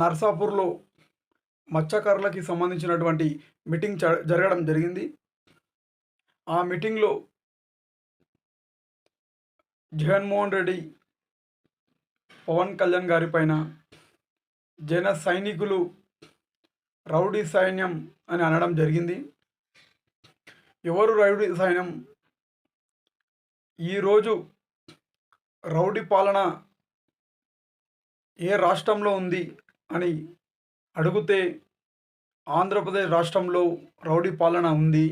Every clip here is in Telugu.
నర్సాపూర్లో మత్స్యకారులకి సంబంధించినటువంటి మీటింగ్ జ జరగడం జరిగింది. ఆ మీటింగ్లో జగన్మోహన్ రెడ్డి పవన్ కళ్యాణ్ గారి పైన జన సైనికులు రౌడీ సైన్యం అని అనడం జరిగింది. ఎవరు రౌడీ సైన్యం? ఈరోజు రౌడీ పాలన ఏ రాష్ట్రంలో ఉంది? అని అడిగితే ఆంధ్రప్రదేశ్ రాష్ట్రంలో రౌడీ పాలన ఉంది.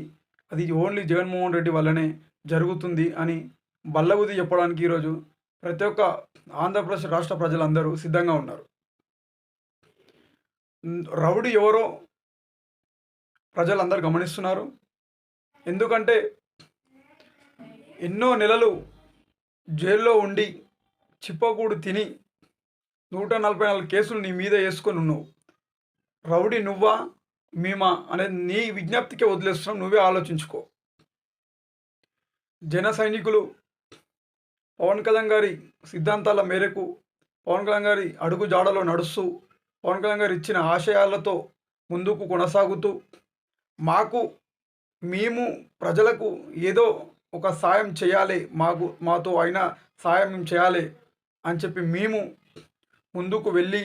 అది ఓన్లీ జగన్మోహన్ రెడ్డి వల్లనే జరుగుతుంది అని బల్లగుది చెప్పడానికి ఈరోజు ప్రతి ఒక్క ఆంధ్రప్రదేశ్ రాష్ట్ర ప్రజలందరూ సిద్ధంగా ఉన్నారు. రౌడీ ఎవరో ప్రజలందరూ గమనిస్తున్నారు. ఎందుకంటే ఎన్నో నెలలు జైల్లో ఉండి చిప్పకూడు తిని నూట నలభై నాలుగు కేసులు నీ మీద వేసుకొని ఉన్నావు. రౌడీ నువ్వా? మేమా? అనేది నీ విజ్ఞప్తికే వదిలేస్తున్నాం. నువ్వే ఆలోచించుకో. జన సైనికులు పవన్ కళ్యాణ్ గారి సిద్ధాంతాల మేరకు పవన్ కళ్యాణ్ గారి అడుగు జాడలో నడుస్తూ పవన్ కళ్యాణ్ గారు ఇచ్చిన ఆశయాలతో ముందుకు కొనసాగుతూ మాకు మేము ప్రజలకు ఏదో ఒక సాయం చేయాలి. మాకు మాతో అయినా సాయం చేయాలి అని చెప్పి మేము ముందుకు వెళ్ళి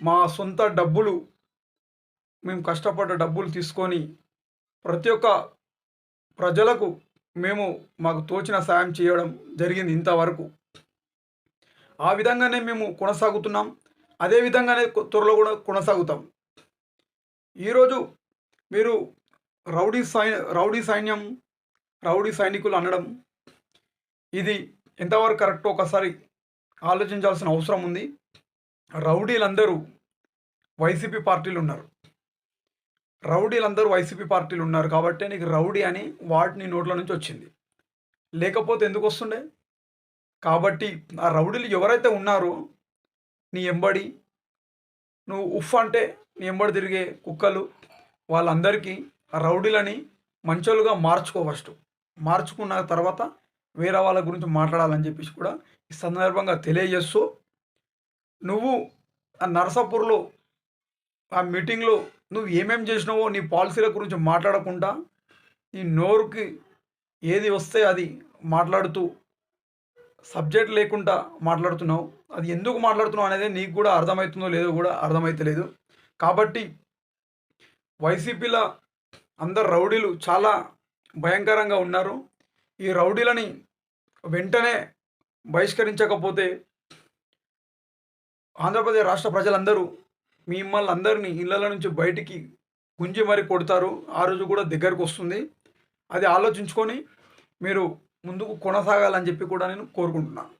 మా సొంత డబ్బులు మేము కష్టపడ్డ డబ్బులు తీసుకొని ప్రతి ఒక్క ప్రజలకు మేము మాకు తోచిన సాయం చేయడం జరిగింది ఇంతవరకు. ఆ విధంగానే మేము కొనసాగుతున్నాం. అదే విధంగానే త్వరలో కూడా కొనసాగుతాం. ఈరోజు మీరు రౌడీ సై రౌడీ సైన్యం రౌడీ సైనికులు అనడం ఇది ఎంతవరకు కరెక్టో ఒకసారి ఆలోచించాల్సిన అవసరం ఉంది. రౌడీలందరూ వైసీపీ పార్టీలు ఉన్నారు రౌడీలందరూ వైసీపీ పార్టీలు ఉన్నారు కాబట్టి నీకు రౌడీ అని వాటిని నోట్ల నుంచి వచ్చింది. లేకపోతే ఎందుకు వస్తుండే? కాబట్టి ఆ రౌడీలు ఎవరైతే ఉన్నారో నీ ఎంబడి నువ్వు ఉఫ్ అంటే నీ ఎంబడి తిరిగే కుక్కలు వాళ్ళందరికీ ఆ రౌడీలని మంచోలుగా మార్చుకో ఫస్ట్. మార్చుకున్న తర్వాత వేరే వాళ్ళ గురించి మాట్లాడాలని చెప్పేసి కూడా ఈ సందర్భంగా తెలియజేస్తూ నువ్వు ఆ నరసాపూర్లో ఆ మీటింగ్లో నువ్వు ఏమేం చేసినావో నీ పాలసీల గురించి మాట్లాడకుండా నీ నోరుకి ఏది వస్తే అది మాట్లాడుతూ సబ్జెక్ట్ లేకుండా మాట్లాడుతున్నావు. అది ఎందుకు మాట్లాడుతున్నావు అనేది నీకు కూడా అర్థమవుతుందో లేదో కూడా అర్థమైతలేదు. కాబట్టి వైసీపీలో అందరు రౌడీలు చాలా భయంకరంగా ఉన్నారు. ఈ రౌడీలని వెంటనే బహిష్కరించకపోతే ఆంధ్రప్రదేశ్ రాష్ట్ర ప్రజలందరూ మిమ్మల్ని అందరినీ ఇళ్ళ నుంచి బయటికి గుంజి మరి కొడతారు. ఆ రోజు కూడా దగ్గరకు వస్తుంది. అది ఆలోచించుకొని మీరు ముందుకు కొనసాగాలని చెప్పి కూడా నేను కోరుకుంటున్నాను